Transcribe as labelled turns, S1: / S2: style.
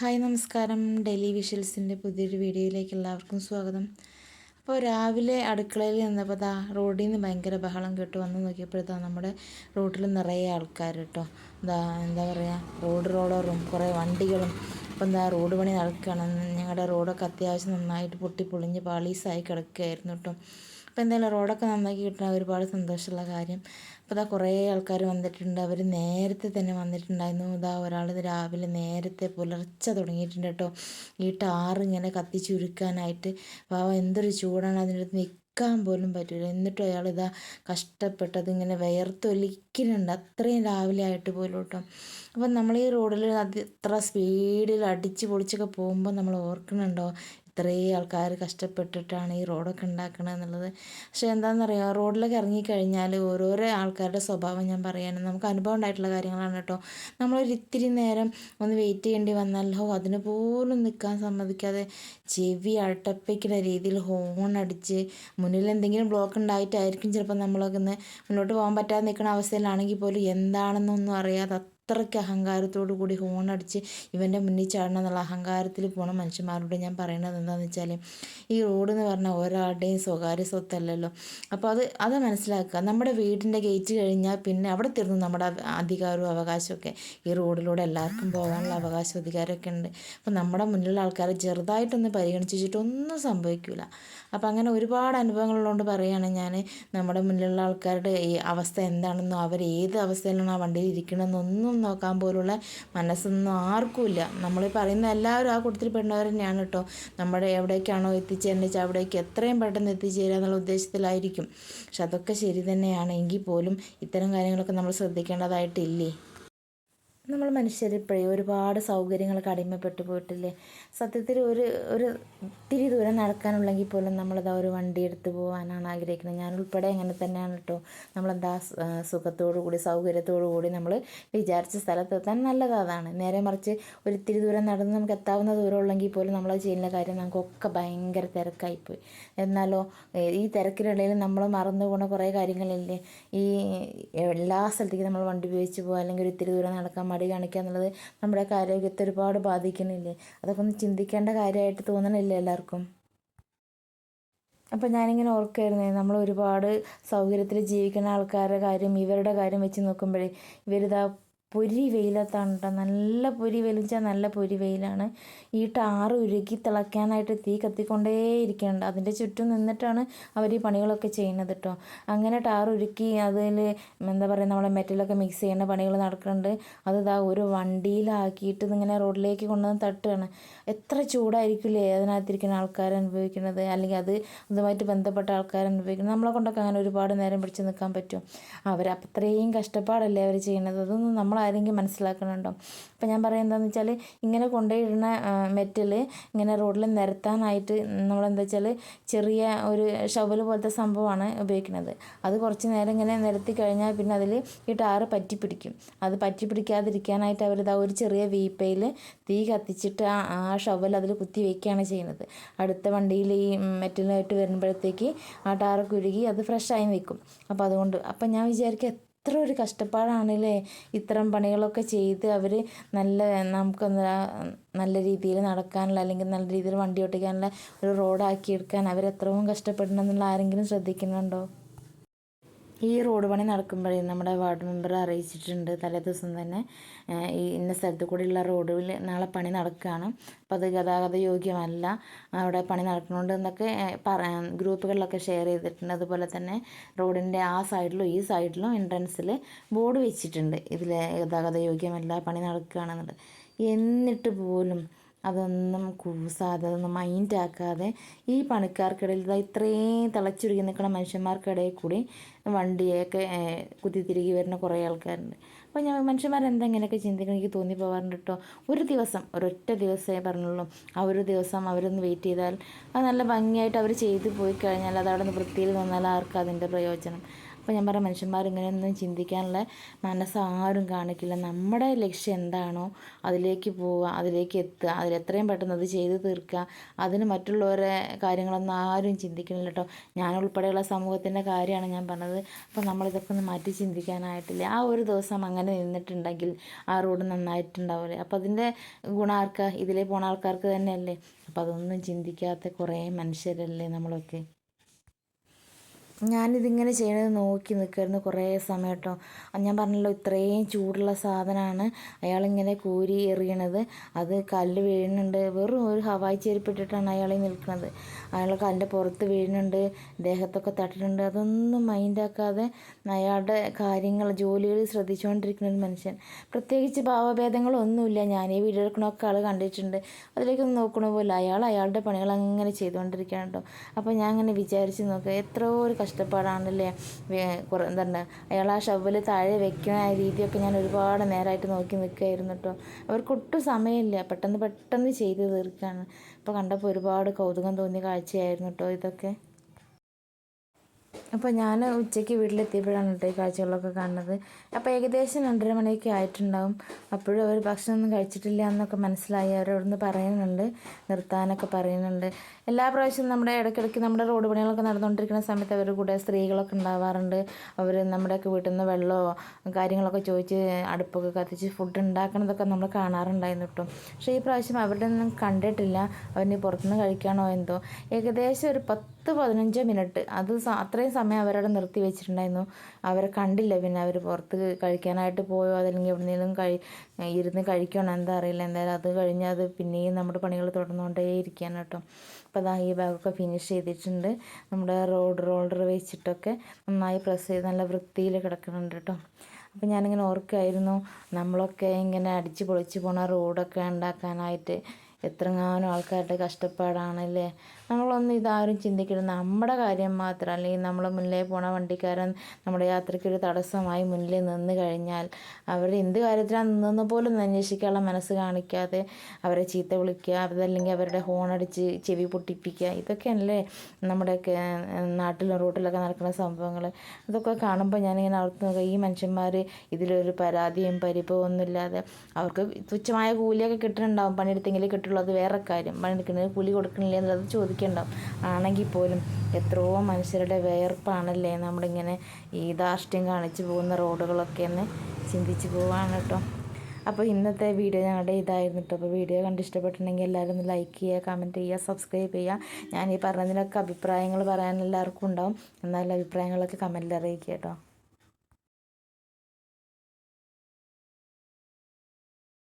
S1: Hi നമസ്കാരം. Daily വിഷ്വൽസിന്റെ പുതിയൊരു വീഡിയോയിലേക്ക് എല്ലാവർക്കും സ്വാഗതം. അപ്പോൾ രാവിലെ അടുക്കളയിൽ നിന്നപ്പോൾ ദാ റോഡിൽ നിന്ന് ഭയങ്കര ബഹളം കേട്ട് വന്ന് നോക്കിയപ്പോഴത്താ നമ്മുടെ റോഡിൽ നിറയെ ആൾക്കാർ കേട്ടോ. എന്താ എന്താ പറയുക റോഡ് റോളറും കുറേ വണ്ടികളും. അപ്പം എന്താ റോഡ് പണി നടക്കുകയാണ്. ഞങ്ങളുടെ റോഡൊക്കെ അത്യാവശ്യം നന്നായിട്ട് പൊട്ടി പൊളിഞ്ഞ് പാളീസായി കിടക്കുകയായിരുന്നു കേട്ടോ. അപ്പോൾ എന്തായാലും റോഡൊക്കെ നന്നാക്കി കിട്ടാൻ ഒരുപാട് സന്തോഷമുള്ള കാര്യം. അപ്പോൾ ഇതാ കുറേ ആൾക്കാർ വന്നിട്ടുണ്ട്. അവർ നേരത്തെ തന്നെ വന്നിട്ടുണ്ടായിരുന്നു. ഇതാ ഒരാൾ രാവിലെ നേരത്തെ പുലർച്ചെ തുടങ്ങിയിട്ടുണ്ട് കേട്ടോ. ഈ ടാറിങ്ങനെ കത്തിച്ചുരുക്കാനായിട്ട് വാവ എന്തൊരു ചൂടാണ് അതിന്റെ അടുത്ത് നിൽക്കാൻ പോലും പറ്റില്ല എന്നിട്ടും അയാൾ ഇതാ കഷ്ടപ്പെട്ടത് ഇങ്ങനെ വിയർത്തൊലിക്കുന്നുണ്ട്. അത്രയും രാവിലെ ആയിട്ട് പോലും കേട്ടോ. അപ്പം നമ്മൾ ഈ റോഡിൽ അത് ഇത്ര സ്പീഡിൽ അടിച്ച് പൊളിച്ചൊക്കെ പോകുമ്പോൾ നമ്മൾ ഓർക്കുന്നുണ്ടോ? ഇത്രയും ആൾക്കാർ കഷ്ടപ്പെട്ടിട്ടാണ് ഈ റോഡൊക്കെ ഉണ്ടാക്കണത് എന്നുള്ളത്. പക്ഷേ എന്താണെന്നറിയാം റോഡിലൊക്കെ ഇറങ്ങിക്കഴിഞ്ഞാൽ ഓരോരോ ആൾക്കാരുടെ സ്വഭാവം ഞാൻ പറയാനും നമുക്ക് അനുഭവം ഉണ്ടായിട്ടുള്ള കാര്യങ്ങളാണ് കേട്ടോ. നമ്മളൊരു ഇത്തിരി നേരം ഒന്ന് വെയിറ്റ് ചെയ്യേണ്ടി വന്നാലോ അതിന് പോലും നിൽക്കാൻ സമ്മതിക്കാതെ ചെവി അട്ടപ്പിക്കുന്ന രീതിയിൽ ഹോൺ അടിച്ച് മുന്നിൽ എന്തെങ്കിലും ബ്ലോക്ക് ഉണ്ടായിട്ടായിരിക്കും ചിലപ്പോൾ നമ്മളൊക്കെ ഒന്ന് മുന്നോട്ട് പോകാൻ പറ്റാതെ നിൽക്കുന്ന അവസ്ഥയിലാണെങ്കിൽ പോലും എന്താണെന്നൊന്നും അറിയാതെ അത്രയ്ക്ക് അഹങ്കാരത്തോടു കൂടി ഹോണടിച്ച് ഇവന്റെ മുന്നിൽ ചാടണം എന്നുള്ള അഹങ്കാരത്തിൽ പോണ മനുഷ്യന്മാരോട് ഞാൻ പറയുന്നത് എന്താണെന്ന് വെച്ചാൽ ഈ റോഡ് എന്ന് പറഞ്ഞാൽ ഒരാളുടെയും സ്വകാര്യ സ്വത്തല്ലല്ലോ. അപ്പോൾ അത് അത് മനസ്സിലാക്കുക. നമ്മുടെ വീടിന്റെ ഗേറ്റ് കഴിഞ്ഞാൽ പിന്നെ അവിടെ തീർന്നു നമ്മുടെ അധികാരവും അവകാശമൊക്കെ ഈ റോഡിലൂടെ എല്ലാവർക്കും പോകാനുള്ള അവകാശം അധികാരമൊക്കെ ഉണ്ട്. അപ്പോൾ നമ്മുടെ മുന്നിലുള്ള ആൾക്കാരെ ചെറുതായിട്ടൊന്ന് പരിഗണിച്ചിട്ട് ഒന്നും സംഭവിക്കില്ല അപ്പോൾ അങ്ങനെ ഒരുപാട് അനുഭവങ്ങളുള്ളതുകൊണ്ട് പറയുകയാണ് ഞാൻ നമ്മുടെ മുന്നിലുള്ള ആൾക്കാരുടെ ഈ അവസ്ഥ എന്താണെന്നോ അവർ ഏത് അവസ്ഥയിലാണ് ആ വണ്ടിയിൽ ഇരിക്കണമെന്നൊന്നും നോക്കാൻ പോലുള്ള മനസ്സൊന്നും ആർക്കുമില്ല. നമ്മൾ പറയുന്ന എല്ലാവരും ആ കൂട്ടത്തിൽ പെടുന്നവർ തന്നെയാണ് കേട്ടോ നമ്മുടെ എവിടേക്കാണോ എത്തിച്ചേരേണ്ടത് അവിടേക്ക് എത്രയും പെട്ടെന്ന് എത്തിച്ചേരുക എന്നുള്ള ഉദ്ദേശത്തിലായിരിക്കും. പക്ഷെ അതൊക്കെ ശരി തന്നെയാണ്. എങ്കിൽ പോലും ഇത്തരം കാര്യങ്ങളൊക്കെ നമ്മൾ ശ്രദ്ധിക്കേണ്ടതായിട്ടില്ലേ? നമ്മൾ മനുഷ്യരിപ്പോഴേ ഒരുപാട് സൗകര്യങ്ങളൊക്കെ അടിമപ്പെട്ടു പോയിട്ടില്ലേ? സത്യത്തിൽ ഒരു ഒരു ഇത്തിരി ദൂരം നടക്കാനുള്ളെങ്കിൽ പോലും നമ്മളതാ ഒരു വണ്ടി എടുത്ത് പോകാനാണ് ആഗ്രഹിക്കുന്നത്. ഞാൻ ഉൾപ്പെടെ അങ്ങനെ തന്നെയാണ് കേട്ടോ. നമ്മളെന്താ സുഖത്തോടു കൂടി സൗകര്യത്തോടു കൂടി നമ്മൾ വിചാരിച്ച സ്ഥലത്തെത്താൻ നല്ലത് അതാണ്. നേരെ മറിച്ച് ഒരു ഇത്തിരി ദൂരം നടന്ന് നമുക്ക് എത്താവുന്ന ദൂരം ഉള്ളെങ്കിൽ പോലും നമ്മളത് ചെയ്യുന്ന കാര്യം നമുക്കൊക്കെ ഭയങ്കര തിരക്കായിപ്പോയി. എന്നാലോ ഈ തിരക്കിനിടയിൽ നമ്മൾ മറന്നു പോകുന്ന കുറേ കാര്യങ്ങളില്ലേ? ഈ എല്ലാ സ്ഥലത്തേക്കും നമ്മൾ വണ്ടി ഉപയോഗിച്ച് പോകുക അല്ലെങ്കിൽ ഒരു ഇത്തിരി ദൂരം നടക്കാൻ മടി കാണിക്കുക എന്നുള്ളത് നമ്മുടെ ആരോഗ്യത്തെ ഒരുപാട് ബാധിക്കുന്നില്ലേ? അതൊക്കെ ഒന്ന് ചിന്തിക്കേണ്ട കാര്യമായിട്ട് തോന്നണില്ലേ എല്ലാവർക്കും? അപ്പം ഞാനിങ്ങനെ ഓർക്കായിരുന്നേ നമ്മൾ ഒരുപാട് സൗകര്യത്തിൽ ജീവിക്കുന്ന ആൾക്കാരുടെ കാര്യം ഇവരുടെ കാര്യം വെച്ച് നോക്കുമ്പോഴേ ഇവരിതാ പൊരി വെയിലത്താണ് കേട്ടോ നല്ല പൊരി വെളിച്ചാൽ നല്ല പൊരി വെയിലാണ്. ഈ ടാറ് ഉരുകി തിളയ്ക്കാനായിട്ട് തീ കത്തിക്കൊണ്ടേ ഇരിക്കുന്നുണ്ട് അതിന്റെ ചുറ്റും നിന്നിട്ടാണ് അവർ ഈ പണികളൊക്കെ ചെയ്യുന്നത് കേട്ടോ അങ്ങനെ ടാർ ഉരുക്കി അതിൽ എന്താ പറയുക നമ്മളെ മെറ്റലൊക്കെ മിക്സ് ചെയ്യുന്ന പണികൾ നടക്കുന്നുണ്ട് അത് ഇതാ ഒരു വണ്ടിയിലാക്കിയിട്ട് ഇങ്ങനെ റോഡിലേക്ക് കൊണ്ടുവന്ന് തട്ടുകയാണ് എത്ര ചൂടായിരിക്കില്ലേ അതിനകത്തിരിക്കുന്ന ആൾക്കാർ അനുഭവിക്കുന്നത്? അല്ലെങ്കിൽ അത് അതുമായിട്ട് ബന്ധപ്പെട്ട ആൾക്കാർ അനുഭവിക്കുന്നത്? നമ്മളെ കൊണ്ടൊക്കെ അങ്ങനെ ഒരുപാട് നേരം പിടിച്ച് നിൽക്കാൻ പറ്റും. അവർ അത്രയും കഷ്ടപ്പാടല്ലേ അവർ ചെയ്യുന്നത്? അതൊന്നും നമ്മൾ ആരെങ്കിലും മനസ്സിലാക്കണുണ്ടോ അപ്പോൾ ഞാൻ പറയുന്നതെന്ന് വെച്ചാൽ ഇങ്ങനെ കൊണ്ടുപോയിടുന്ന മെറ്റൽ ഇങ്ങനെ റോഡിൽ നിരത്താനായിട്ട് നമ്മളെന്താ വെച്ചാൽ ചെറിയ ഒരു ഷവൽ പോലത്തെ സംഭവമാണ് ഉപയോഗിക്കുന്നത്. അത് കുറച്ച് നേരം ഇങ്ങനെ നിരത്തി കഴിഞ്ഞാൽ പിന്നെ അതിൽ ഈ ടാറ് പറ്റി പിടിക്കും അത് പറ്റി പിടിക്കാതിരിക്കാനായിട്ട് അവരിതാ ഒരു ചെറിയ വീപ്പയിൽ തീ കത്തിച്ചിട്ട് ആ ആ ഷവൽ അതിൽ കുത്തി വയ്ക്കുകയാണ് ചെയ്യുന്നത്. അടുത്ത വണ്ടിയിൽ ഈ മെറ്റലായിട്ട് വരുമ്പോഴത്തേക്ക് ആ ടാറൊക്കെ ഉരുകി അത് ഫ്രഷായി നിൽക്കും. അപ്പോൾ അതുകൊണ്ട് അപ്പം ഞാൻ വിചാരിക്കുക എത്ര ഒരു കഷ്ടപ്പാടാണല്ലേ ഇത്തരം പണികളൊക്കെ ചെയ്ത് അവർ നല്ല നമുക്ക് നല്ല രീതിയിൽ നടക്കാനുള്ള അല്ലെങ്കിൽ നല്ല രീതിയിൽ വണ്ടി ഓട്ടിക്കാനുള്ള ഒരു റോഡാക്കി എടുക്കാൻ അവരെത്രയും എന്നുള്ള ആരെങ്കിലും ശ്രദ്ധിക്കുന്നുണ്ടോ? ഈ റോഡ് പണി നടക്കുമ്പോഴേ നമ്മുടെ വാർഡ് മെമ്പർ അറിയിച്ചിട്ടുണ്ട് തലേ ദിവസം തന്നെ ഈ ഇന്ന സ്ഥലത്ത് കൂടിയുള്ള റോഡിൽ നാളെ പണി നടക്കുകയാണ്. അപ്പോൾ അത് ഗതാഗത യോഗ്യമല്ല. അവിടെ പണി നടക്കുന്നുണ്ട് എന്നൊക്കെ ഗ്രൂപ്പുകളിലൊക്കെ ഷെയർ ചെയ്തിട്ടുണ്ട്. അതുപോലെ തന്നെ റോഡിന്റെ ആ സൈഡിലും ഈ സൈഡിലും എൻട്രൻസിൽ ബോർഡ് വെച്ചിട്ടുണ്ട്. ഇതിൽ ഗതാഗത യോഗ്യമല്ല പണി നടക്കുകയാണെന്നുള്ളത്. എന്നിട്ട് പോലും അതൊന്നും കൂസാതെ അതൊന്നും മൈൻഡ് ആക്കാതെ ഈ പണിക്കാർക്കിടയിൽ ഇത്രയും തിളച്ചുരുകി നിൽക്കുന്ന മനുഷ്യന്മാർക്കിടയിൽ കൂടി വണ്ടിയൊക്കെ കുത്തിത്തിരികി വരുന്ന കുറേ ആൾക്കാരുണ്ട്. അപ്പോൾ ഞാൻ മനുഷ്യന്മാരെന്താ ഇങ്ങനെയൊക്കെ ചിന്തിക്കണം? എനിക്ക് തോന്നി പോകാറുണ്ട് കേട്ടോ ഒരു ദിവസം ഒരൊറ്റ ദിവസമേ പറഞ്ഞുള്ളൂ. ആ ഒരു ദിവസം അവരൊന്ന് വെയിറ്റ് ചെയ്താൽ അത് നല്ല ഭംഗിയായിട്ട് അവർ ചെയ്തു പോയി കഴിഞ്ഞാൽ അത് അവിടെ നിന്ന് വൃത്തിയിൽ നിന്നാൽ ആർക്കും അതിന്റെ പ്രയോജനം? അപ്പോൾ ഞാൻ പറയാം മനുഷ്യന്മാർ ഇങ്ങനെയൊന്നും ചിന്തിക്കാനുള്ള മനസ്സ് ആരും കാണിക്കില്ല. നമ്മുടെ ലക്ഷ്യം എന്താണോ അതിലേക്ക് പോവുക അതിലേക്ക് എത്തുക അതിൽ എത്രയും പെട്ടെന്ന് അത് ചെയ്ത് തീർക്കുക. അതിന് മറ്റുള്ളവരെ കാര്യങ്ങളൊന്നും ആരും ചിന്തിക്കുന്നില്ല കേട്ടോ. ഞാൻ ഉൾപ്പെടെയുള്ള സമൂഹത്തിന്റെ കാര്യമാണ് ഞാൻ പറഞ്ഞത്. അപ്പോൾ നമ്മളിതൊക്കെ ഒന്ന് മാറ്റി ചിന്തിക്കാനായിട്ടില്ല. ആ ഒരു ദിവസം അങ്ങനെ നിന്നിട്ടുണ്ടെങ്കിൽ ആ റോഡ് നന്നായിട്ടുണ്ടാവില്ലേ? അപ്പോൾ അതിന്റെ ഗുണം ആർക്കാ? ഇതിലേ പോണ ആൾക്കാർക്ക് തന്നെയല്ലേ? അപ്പോൾ അതൊന്നും ചിന്തിക്കാത്ത കുറേ മനുഷ്യരല്ലേ നമ്മളൊക്കെ? ഞാനിതിങ്ങനെ ചെയ്യണത് നോക്കി നിൽക്കുമായിരുന്നു കുറേ സമയം കേട്ടോ ഞാൻ പറഞ്ഞല്ലോ ഇത്രയും ചൂടുള്ള സാധനമാണ് അയാളിങ്ങനെ കൂരി എറിയണത്. അത് കല്ല് വീഴുന്നുണ്ട്. വെറും ഒരു ഹവായി ചെരുപ്പിട്ടിട്ടാണ് അയാൾ നിൽക്കുന്നത് അയാൾ കാലിന്റെ പുറത്ത് വീഴുന്നുണ്ട് ദേഹത്തൊക്കെ തട്ടിട്ടുണ്ട്. അതൊന്നും മൈൻഡാക്കാതെ അയാളുടെ കാര്യങ്ങൾ ജോലികൾ ശ്രദ്ധിച്ചുകൊണ്ടിരിക്കുന്ന ഒരു മനുഷ്യൻ. പ്രത്യേകിച്ച് ഭാവഭേദങ്ങളൊന്നുമില്ല. ഞാൻ ഈ വീഡിയോ എടുക്കണമൊക്കെ ആൾ കണ്ടിട്ടുണ്ട്. അതിലേക്കൊന്നും നോക്കണ പോലെ അയാൾ അയാളുടെ പണികൾ അങ്ങനെ ചെയ്തുകൊണ്ടിരിക്കുകയാണ് കേട്ടോ. അപ്പോൾ ഞാൻ അങ്ങനെ വിചാരിച്ച് നോക്കുക എത്രയോ ഒരു കഷ്ടപ്പാടാണല്ലേ? കുറേ എന്താണ് അയാൾ ആ ഷവ്വൽ താഴെ വെക്കുന്ന ആ രീതിയൊക്കെ ഞാൻ ഒരുപാട് നേരമായിട്ട് നോക്കി നിൽക്കുകയായിരുന്നു കേട്ടോ. അവർക്കൊട്ടും സമയമില്ല. പെട്ടെന്ന് പെട്ടെന്ന് ചെയ്ത് തീർക്കുകയാണ്. അപ്പോൾ കണ്ടപ്പോൾ ഒരുപാട് കൗതുകം തോന്നിയ കാഴ്ചയായിരുന്നു കേട്ടോ ഇതൊക്കെ. അപ്പോൾ ഞാൻ ഉച്ചയ്ക്ക് വീട്ടിലെത്തിയപ്പോഴാണ് കേട്ടോ ഈ കാഴ്ചകളൊക്കെ കാണുന്നത്. അപ്പോൾ ഏകദേശം രണ്ടര മണിയൊക്കെ ആയിട്ടുണ്ടാവും. അപ്പോഴും അവർ ഭക്ഷണമൊന്നും കഴിച്ചിട്ടില്ല എന്നൊക്കെ മനസ്സിലായി. അവരവിടുന്ന് പറയുന്നുണ്ട്. നിർത്താനൊക്കെ പറയുന്നുണ്ട്. എല്ലാ പ്രാവശ്യവും നമ്മുടെ ഇടയ്ക്കിടയ്ക്ക് നമ്മുടെ റോഡ് പണികളൊക്കെ നടന്നുകൊണ്ടിരിക്കുന്ന സമയത്ത് അവരുടെ കൂടെ സ്ത്രീകളൊക്കെ ഉണ്ടാവാറുണ്ട്. അവർ നമ്മുടെയൊക്കെ വീട്ടിൽ നിന്ന് വെള്ളമോ കാര്യങ്ങളൊക്കെ ചോദിച്ച് അടുപ്പൊക്കെ കത്തിച്ച് ഫുഡ് ഉണ്ടാക്കണതൊക്കെ നമ്മൾ കാണാറുണ്ടായിരുന്നു കേട്ടോ. പക്ഷേ ഈ പ്രാവശ്യം അവരുടെ ഒന്നും കണ്ടിട്ടില്ല. അവരിനി പുറത്തുനിന്ന് കഴിക്കാനോ എന്തോ. ഏകദേശം ഒരു പത്ത് പതിനഞ്ചോ മിനിറ്റ്. അത് അത്രയും സമയം അവരവിടെ നിർത്തി വെച്ചിട്ടുണ്ടായിരുന്നു. അവരെ കണ്ടില്ല. പിന്നെ അവർ പുറത്ത് കഴിക്കാനായിട്ട് പോയോ? അതല്ലെങ്കിൽ എവിടെയെങ്കിലും കഴി ഇരുന്ന് കഴിക്കണോ എന്താ അറിയില്ല. എന്തായാലും അത് കഴിഞ്ഞാൽ അത് പിന്നെയും നമ്മുടെ പണികൾ തുടർന്നുകൊണ്ടേ ഇരിക്കാൻ കേട്ടോ. അപ്പോൾ അതാ ഈ ബാഗൊക്കെ ഫിനിഷ് ചെയ്തിട്ടുണ്ട്. നമ്മുടെ റോഡ് റോളർ വെച്ചിട്ടൊക്കെ നന്നായി പ്രസ് ചെയ്ത് നല്ല വൃത്തിയിൽ കിടക്കുന്നുണ്ട് കേട്ടോ. അപ്പം ഞാനിങ്ങനെ ഓർക്കായിരുന്നു. നമ്മളൊക്കെ ഇങ്ങനെ അടിച്ച് പൊളിച്ച് പോണ റോഡൊക്കെ ഉണ്ടാക്കാനായിട്ട്. എത്രങ്ങാനും ആൾക്കാരുടെ കഷ്ടപ്പാടാണല്ലേ? നമ്മളൊന്നും ഇതാരും ചിന്തിക്കരുത്. നമ്മുടെ കാര്യം മാത്രം അല്ലെങ്കിൽ നമ്മൾ മുന്നിലേ പോണ വണ്ടിക്കാരൻ നമ്മുടെ യാത്രയ്ക്കൊരു തടസ്സമായി മുന്നിൽ നിന്ന് കഴിഞ്ഞാൽ അവർ എന്ത് കാര്യത്തിലാണ് നിന്നെന്ന് പോലും അന്വേഷിക്കാനുള്ള മനസ്സ് കാണിക്കാതെ അവരെ ചീത്ത വിളിക്കുക അതല്ലെങ്കിൽ അവരുടെ ഹോണടിച്ച് ചെവി പൊട്ടിപ്പിക്കുക ഇതൊക്കെയല്ലേ നമ്മുടെയൊക്കെ നാട്ടിലും റോട്ടിലൊക്കെ നടക്കുന്ന സംഭവങ്ങൾ അതൊക്കെ കാണുമ്പോൾ ഞാനിങ്ങനെ ഓർത്ത് നോക്കുക ഈ മനുഷ്യന്മാർ ഇതിലൊരു പരാതിയും പരിപ്പും ഒന്നുമില്ലാതെ അവർക്ക് തുച്ഛമായ കൂലിയൊക്കെ കിട്ടുന്നുണ്ടാവും പണിയെടുത്തെങ്കിലും കിട്ടുള്ളൂ അത് വേറെ കാര്യം. പണിയെടുക്കുന്നത് കൂലി കൊടുക്കണില്ല എന്നുള്ളത് ചോദിക്കണ്ടാവും ആണെങ്കിൽ പോലും എത്രയോ മനുഷ്യരുടെ വേർപ്പാണല്ലേ നമ്മളിങ്ങനെ ഈ ധാർഷ്ട്യം കാണിച്ചു പോകുന്ന റോഡുകളൊക്കെ എന്ന് ചിന്തിച്ചു പോവാണ് കേട്ടോ. അപ്പോൾ ഇന്നത്തെ വീഡിയോ ഞങ്ങളുടെ ഇതായിരുന്നു കേട്ടോ. അപ്പോൾ വീഡിയോ കണ്ട് ഇഷ്ടപ്പെട്ടിട്ടുണ്ടെങ്കിൽ എല്ലാവരും ഒന്ന് ലൈക്ക് ചെയ്യുക കമന്റ് ചെയ്യുക സബ്സ്ക്രൈബ് ചെയ്യുക. ഞാൻ ഈ പറഞ്ഞതിനൊക്കെ അഭിപ്രായങ്ങൾ പറയാൻ എല്ലാവർക്കും ഉണ്ടാവും. എന്നാലും അഭിപ്രായങ്ങളൊക്കെ കമന്റിൽ അറിയിക്കുക കേട്ടോ.